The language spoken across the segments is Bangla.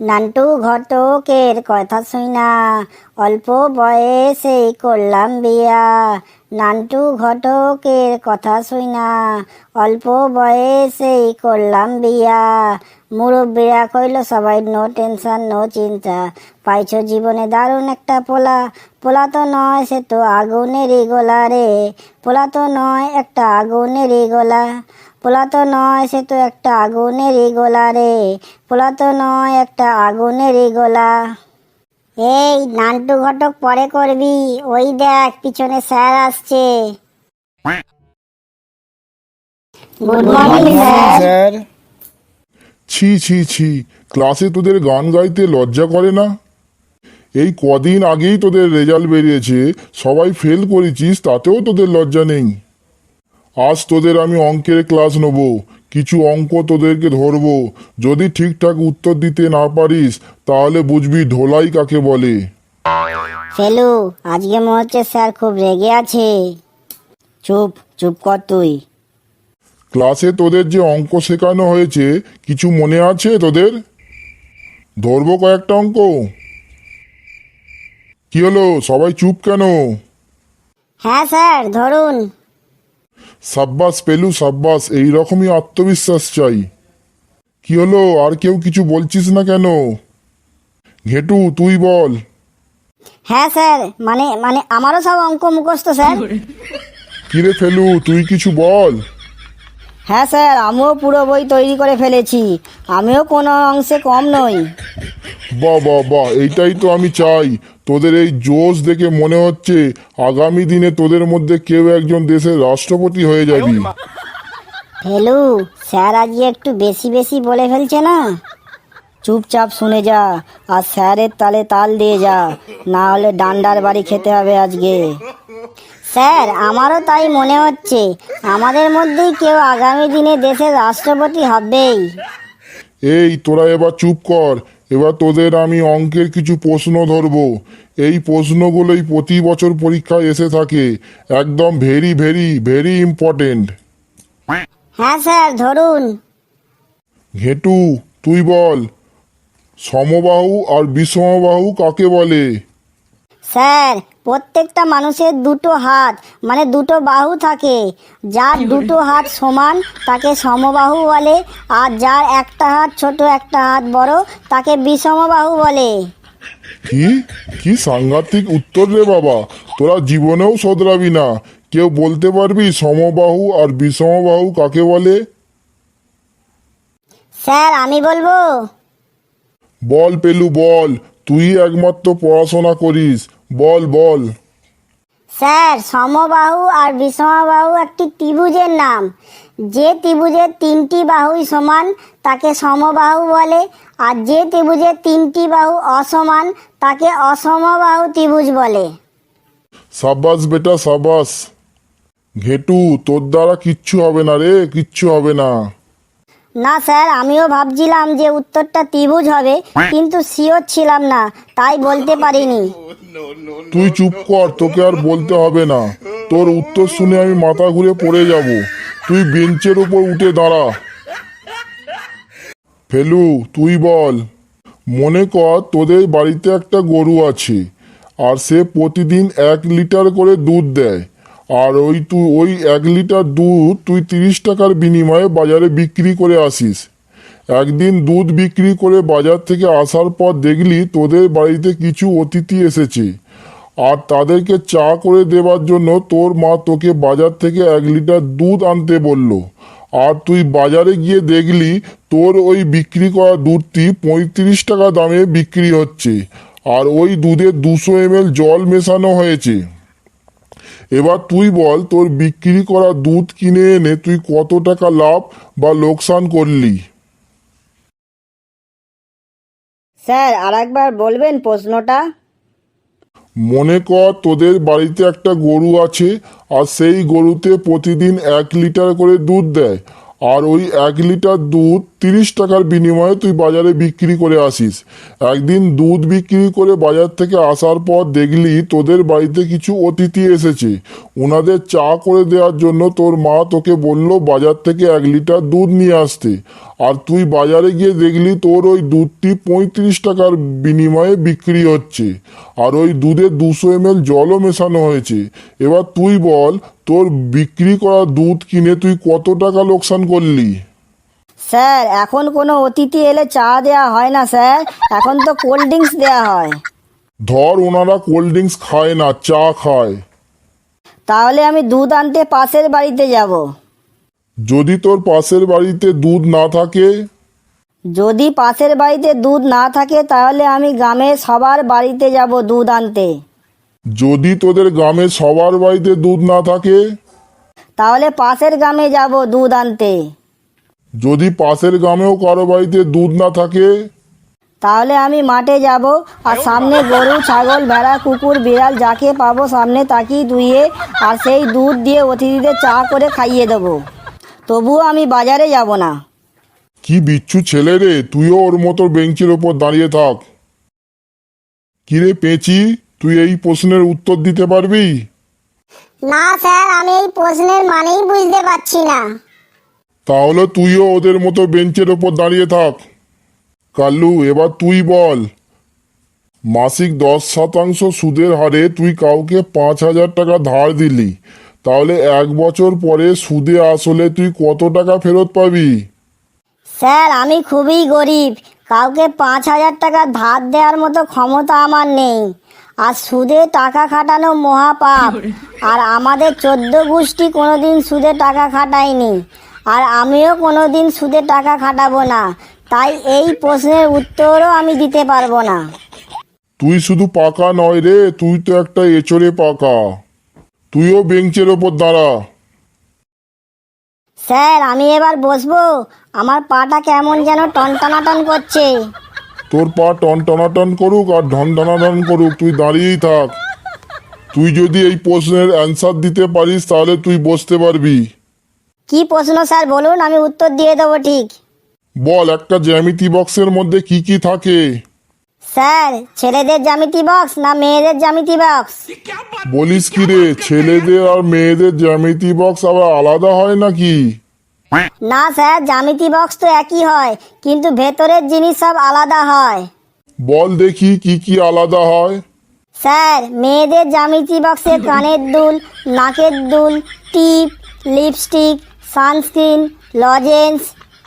নান্টু ঘটকের কথা শুনা অল্প বয়সেই করলাম বিয়া। নান্টু ঘটকের কথা শুনা অল্প বয়সেই করলাম বিয়া। মুরব্বীরা কইল, সবাই নো টেনশন নো চিন্তা। পাইছো জীবনে দারুণ একটা পোলা। পোলা তো নয়, সে তো আগুনেরই গোলা রে। পোলা তো নয়, একটা আগুনেরই গোলা। পোলা তো নয় সে তো একটা আগুনেরই গোলা রে। পোলা তো নয় একটা আগুনেরই গোলা এই নান্টু ঘটক পরে করবি। ওই দেখ পিছনে স্যার আসছে। Good morning sir sir. ছি ছি ছি ক্লাসে তোদের গান গাইতে লজ্জা করে না? এই কদিন আগেই তোদের রেজাল্ট বেরিয়েছে সবাই ফেল করেছিস তাতেও তোদের লজ্জা নেই। আজ তোদের আমি অঙ্কের ক্লাস নেব। কিছু অঙ্ক তোদেরকে ধরবো। যদি ঠিকঠাক উত্তর দিতে না পারিস তাহলে বুঝবি ঢোলাই কাকে বলে। ফেলু আজকে মনে হচ্ছে স্যার খুব রেগে আছে। চুপ চুপ কর তুই। ক্লাসে তোদের যে অঙ্ক শেখানো হয়েছে কিছু মনে আছে তোদের? ধরবো কয়েকটা অঙ্ক। কি হলো? সবাই চুপ কেন? হ্যাঁ স্যার ধরুন। সাব্বাস পেলু সাব্বাস এইরকমই আত্মবিশ্বাস চাই। কি হলো? আর কেউ কিছু বলছিস না কেন? ঘেটু তুই বল। হ্যাঁ স্যার মানে মানে আমারও সব অঙ্ক মুখস্থ স্যার। কিরে ফেলু তুই কিছু বল। হ্যাঁ স্যার আমিও পুরো বই তৈরি করে ফেলেছি। আমিও কোনো অংশে কম নই। বাহ বাহ বাহ এইটাই তো আমি চাই। তোদের এই জোশ দেখে মনে হচ্ছে আগামী দিনে তোদের মধ্যে কেউ একজন দেশের রাষ্ট্রপতি হয়ে যাবি। ফেলু স্যার আজকে একটু বেশি বেশি বলে ফেলছে না? চুপচাপ শুনে যা আর স্যারের তালে তাল দিয়ে যা না হলে ডান্ডার বাড়ি খেতে হবে আজকে। স্যার আমারও তাই মনে হচ্ছে আমাদের মধ্যেই কেউ আগামী দিনে দেশের রাষ্ট্রপতি হবেই। এই তোরা এবার চুপ কর এবার তোদের আমি অঙ্কের কিছু প্রশ্ন ধরব। এই প্রশ্নগুলোই প্রতি বছর পরীক্ষায় এসে থাকে। একদম ভেরি ভেরি ভেরি ইম্পর্টেন্ট হ্যাঁ স্যার ধরুন। ঘেটু তুই বল সমবাহু আর বিষমবাহু কাকে বলে? স্যার প্রত্যেকটা মানুষের দুটো হাত মানে দুটো বাহু থাকে। যার দুটো হাত সমান তাকে সমবাহু বলে আর যার একটা হাত ছোট একটা হাত বড় তাকে বিষমবাহু বলে। কি? কি সাংঘাতিক উত্তর রে বাবা। তোরা জীবনেও শোধরাবি না। কেউ বলতে পারবি সমবাহু আর বিষমবাহু কাকে বলে? স্যার আমি বলব? বল পেলু বল। তুই একমাত্র পড়াশোনা করিস। বল বল। স্যার সমবাহু আর বিষমবাহু একটি ত্রিভুজের নাম। যে ত্রিভুজের তিনটি বাহুই সমান তাকে সমবাহু বলে। আর যে ত্রিভুজের তিনটি বাহু অসমান তাকে অসমবাহু ত্রিভুজ বলে। সাব্বাস বেটা সাব্বাস। ঘেটু তোর দ্বারা কিচ্ছু হবে না রে কিচ্ছু হবে না। না স্যার আমিও ভাবছিলাম যে উত্তরটা ত্রিভুজ হবে কিন্তু শিওর ছিলাম না তাই বলতে পারিনি। তুই চুপ কর তোকে আর বলতে হবে না। তোর উত্তর শুনে আমি মাথা ঘুরে পড়ে যাব। তুই বেঞ্চের উপর উঠে দাঁড়া। ফেলু তুই বল। মনে কর তোদের বাড়িতে একটা গরু আছে আর সে প্রতিদিন এক লিটার করে দুধ দেয়। আর ওই তুই, ওই এক লিটার দুধ তুই তিরিশ টাকার বিনিময়ে বাজারে বিক্রি করে আসিস। একদিন দুধ বিক্রি করে বাজার থেকে আসার পর দেখলি তোদের বাড়িতে কিছু অতিথি এসেছে। আর তাদেরকে চা করে দেওয়ার জন্য তোর মা তোকে বাজার থেকে এক লিটার দুধ আনতে বলল। আর তুই বাজারে গিয়ে দেখলি তোর ওই বিক্রি করা দুধটি পঁয়ত্রিশ টাকা দামে বিক্রি হচ্ছে। আর ওই দুধে দুশো এমএল জল মেশানো হয়েছে। এবার তুই বল তোর বিক্রি করা দুধ কিনে এনে তুই কত টাকা লাভ বা লোকসান করলি? স্যার আর একবার বলবেন প্রশ্নটা? মনে কর তোদের বাড়িতে একটা গরু আছে আর সেই গরুতে প্রতিদিন এক লিটার করে দুধ দেয়। আর ওই এক লিটার দুধ তিরিশ টাকার বিনিময়ে তুই বাজারে বিক্রি করে আসিস। একদিন দুধ বিক্রি করে বাজার থেকে আসার পর দেখলি তোদের বাড়িতে কিছু অতিথি এসেছে। ওনাদের চা করে দেওয়ার জন্য তোর মা তোকে বলল বাজার থেকে এক লিটার দুধ নিয়ে আসতে। আর তুই বাজারে গিয়ে দেখলি তোর ওই দুধটি পঁয়ত্রিশ টাকার বিনিময়ে বিক্রি হচ্ছে। আর ওই দুধে দুশো এম জলও মেশানো হয়েছে। এবার তুই বল তোর বিক্রি করা দুধ কিনে তুই কত টাকা লোকসান করলি? স্যার এখন কোনো অতিথি এলে চা দেওয়া হয় না স্যার। এখন তো কোল্ড ড্রিঙ্কস দেওয়া হয়। ধর ওনারা কোল্ড ড্রিঙ্কস খায় না চা খায়। তাহলে আমি দুধ আনতে পাশের বাড়িতে যাব। যদি তোর পাশের বাড়িতে দুধ না থাকে? যদি পাশের বাড়িতে দুধ না থাকে তাহলে আমি গ্রামের সবার বাড়িতে যাব দুধ আনতে। যদি তোদের গ্রামে সবার বাড়িতে দুধ না থাকে? তাহলে পাশের গ্রামে যাব দুধ আনতে। যদি পাশের গ্রামেও কারও বাড়িতে দুধ না থাকে? তাহলে আমি মাঠে যাব আর সামনে গরু ছাগল ভেড়া কুকুর বিড়াল যাকে পাবো সামনে তাকেই ধুয়ে আর সেই দুধ দিয়ে অতিথিদের চা করে খাইয়ে দেবো। তবুও আমি বাজারে যাব না। কি বিচ্ছু ছেলে রে তুইও ওর মতো বেঞ্চের ওপর দাঁড়িয়ে থাক। কিরে পেঁচি? তুই এই প্রশ্নের উত্তর দিতে পারবি? না স্যার আমি এই প্রশ্নের মানেই বুঝতে পারছি না। তাহলে তুইও ওদের মতো বেঞ্চের ওপর দাঁড়িয়ে থাক। কাল্লু এবার তুই বল। মাসিক দশ শতাংশ সুদের হারে তুই কাউকে পাঁচ হাজার টাকা ধার দিলি। তাহলে এক বছর পরে সুদে আসলে তুই কত টাকা ফেরত পাবি? স্যার আমি খুবই গরিব। কাউকে পাঁচ হাজার টাকা ধার দেওয়ার মতো ক্ষমতা আমার নেই। আর সুদে টাকা খাটানো মহাপাপ। আর আমাদের চোদ্দ গোষ্ঠী কোনোদিন সুদে টাকা খাটায়নি। আর আমিও কোনোদিন সুদে টাকা খাটাবো না। তাই এই প্রশ্নের উত্তরও আমি দিতে পারব না। তুই শুধু পাকা নয় রে তুই তো একটা এচড়ে পাকা। তুইও বেঞ্চের ওপর দাঁড়া। স্যার আমি এবার বসবো? আমার পাটা কেমন যেন টনটানাটন করছে। তোর পা টন টনাটন করুক আর ঢন টনাটন করুক তুই দাঁড়িয়েই থাক। তুই যদি এই প্রশ্নের অ্যান্সার দিতে পারিস তাহলে তুই বসতে পারবি। কি প্রশ্ন স্যার বলুন আমি উত্তর দিয়ে দেবো ঠিক। বল একটা জ্যামিতি বক্সের মধ্যে কি কি থাকে? স্যার ছেলেদের জ্যামিতি বক্স না মেয়েদের জ্যামিতি বক্স? বলিস কি রে ছেলেদের আর মেয়েদের জ্যামিতি বক্স আবার আলাদা হয় নাকি? না স্যার জ্যামিতি বক্স তো একই হয় কিন্তু ভেতরের জিনিস সব আলাদা হয়। বল দেখি কি কি আলাদা হয়। স্যার মেয়েদের জ্যামিতি বক্সে কানের দুল নাকের দুল টিপ lipstick sunscreen lozenges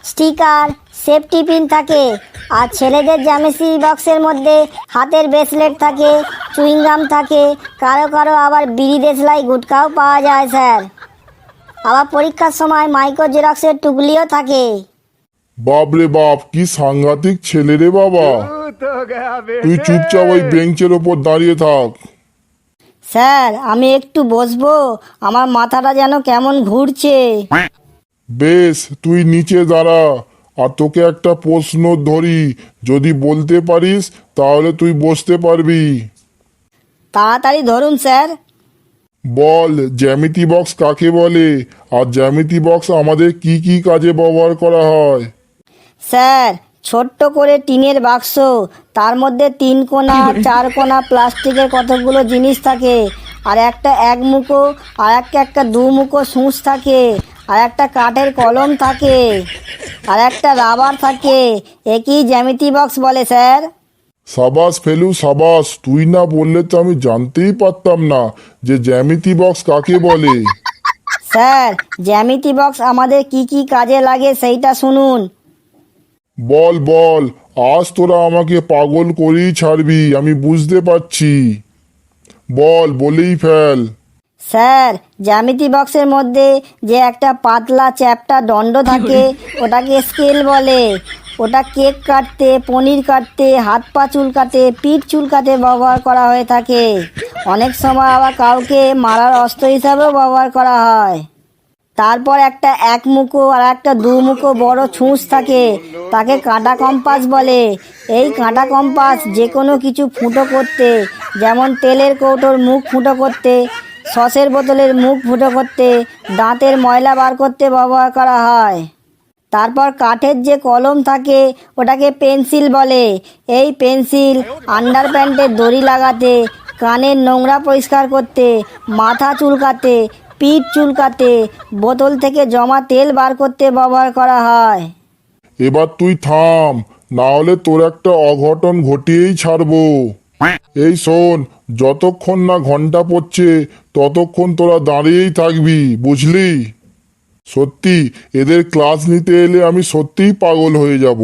sticker safety pin থাকে আর ছেলেদের জ্যামিতি বক্সের মধ্যে হাতের ব্রেসলেট থাকে চুইংগাম থাকে কারও কারও আবার বিড়ি দেশলাই গুটকাও পাওয়া যায় স্যার। আবার পরীক্ষার সময় মাইক্রো জেরক্সের টুকলিও থাকে। বাপ রে বাপ কি সাংঘাতিক ছেলে রে বাবা। তুই চুপচাপ ওই বেঞ্চের ওপর দাঁড়িয়ে থাক। স্যার আমি একটু বসবো আমার মাথাটা যেন কেমন ঘুরছে। বেশ তুই নিচে দাঁড়া আর তোকে একটা প্রশ্ন ধরি। যদি বলতে পারিস তাহলে তুই বসতে পারবি। তাড়াতাড়ি ধরুন স্যার। বল, জ্যামিতি বক্স কাকে বলে? আর জ্যামিতি বক্স আমাদের কি কি কাজে ব্যবহার করা হয়? স্যার, ছোট্ট করে টিনের বাক্স, তার মধ্যে তিন কোনা, চার কোনা প্লাস্টিকের কতগুলো জিনিস থাকে, আর একটা এক মুখো, আর একটা একটা দু মুখো সূচ থাকে, আর একটা কাঠের কলম থাকে, আর একটা রাবার থাকে। একই জ্যামিতি বক্স বলে, স্যার। সাবাস ফেলু সাবাস তুই না বললে তো আমি জানতেই পারতাম না যে জ্যামিতি বক্স কাকে বলে। স্যার জ্যামিতি বক্স আমাদের কি কি কাজে লাগে সেইটা শুনুন। বল বল আজ তোরা আমাকে পাগল করেই ছাড়বি আমি বুঝতে পারছি। বল বলেই ফেল। স্যার জ্যামিতি বক্সের মধ্যে যে একটা পাতলা চ্যাপটা দণ্ড থাকে ওটাকে স্কেল বলে। ওটা কেক কাটতে, পনির কাটতে, হাত পা চুলকাতে, পিঠ চুলকাতে ব্যবহার করা হয়ে থাকে। অনেক সময় আবার কাউকে মারার অস্ত্র হিসাবেও ব্যবহার করা হয়। তারপর একটা এক মুখো আর একটা দু মুখো বড় ছুঁচ থাকে। তাকে কাঁটা কম্পাস বলে। এই কাঁটা কম্পাস যে কোনো কিছু ফুটো করতে, যেমন তেলের কৌটোর মুখ ফুটো করতে, সসের বোতলের মুখ ফুটো করতে, দাঁতের ময়লা বার করতে ব্যবহার করা হয়। তারপর কাঠের যে কলম থাকে, ওটাকে পেন্সিল বলে। এই পেন্সিল আন্ডার প্যান্টের দড়ি লাগাতে, কানের নোংরা পরিষ্কার করতে, মাথা চুলকাতে, পিঠ চুলকাতে, বোতল থেকে জমা তেল বার করতে ব্যবহার করা হয়। এবার তুই থাম না হলে তোর একটা অঘটন ঘটিয়েই ছাড়বো। এই শোন, যতক্ষণ না ঘণ্টা পড়ছে, ততক্ষণ তোরা দাঁড়িয়েই থাকবি, বুঝলি? সত্যি, এদের ক্লাস নিতে এলে আমি সত্যিই পাগল হয়ে যাব।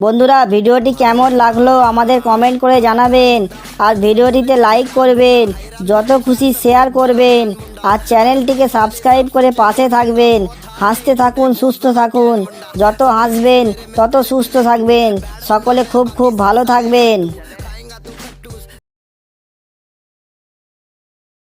বন্ধুরা, ভিডিওটি কেমন লাগল আমাদের কমেন্ট করে জানাবেন। আর ভিডিওটিতে লাইক করবেন, যত খুশি শেয়ার করবেন। আর চ্যানেলটিকে সাবস্ক্রাইব করে পাশে থাকবেন। হাসতে থাকুন, সুস্থ থাকুন। যত হাসবেন, তত সুস্থ থাকবেন। সকলে খুব খুব ভালো থাকবেন।